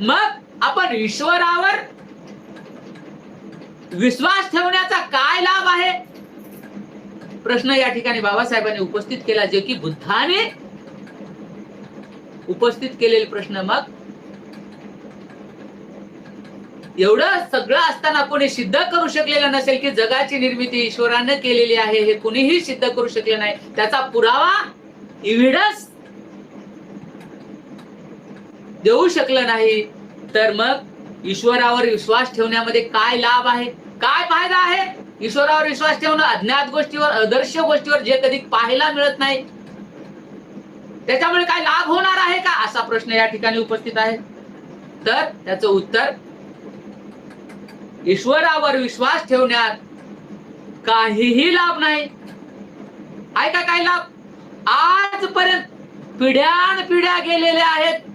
मग आपण ईश्वरावर विश्वास ठेवण्याचा काय लाभ आहे? प्रश्न या ठिकाणी बाबासाहेबांनी उपस्थित केला जे की बुद्धाने उपस्थित केलेले प्रश्न. मग एवढं सगळं असताना कोणी सिद्ध करू शकलेलं नसेल की जगाची निर्मिती ईश्वरानं केलेली आहे हे कुणीही सिद्ध करू शकलं नाही. त्याचा पुरावा इव्हिडन्स देऊ शकलं नाही तर मग ईश्वरावर विश्वास ठेवण्यामध्ये काय लाभ आहे? काय फायदा आहे? ईश्वरावर विश्वास ठेवणं अज्ञात गोष्टीवर आदर्श गोष्टीवर जे कधी पाहायला मिळत नाही. त्याच्यामुळे काय लाभ होणार आहे का? असा प्रश्न या ठिकाणी उपस्थित आहे. तर त्याचं उत्तर ईश्वरावर विश्वास ठेवण्यात काहीही लाभ नाही. आहे का काय लाभ? आजपर्यंत पिढ्यान पिढ्या गेलेल्या आहेत.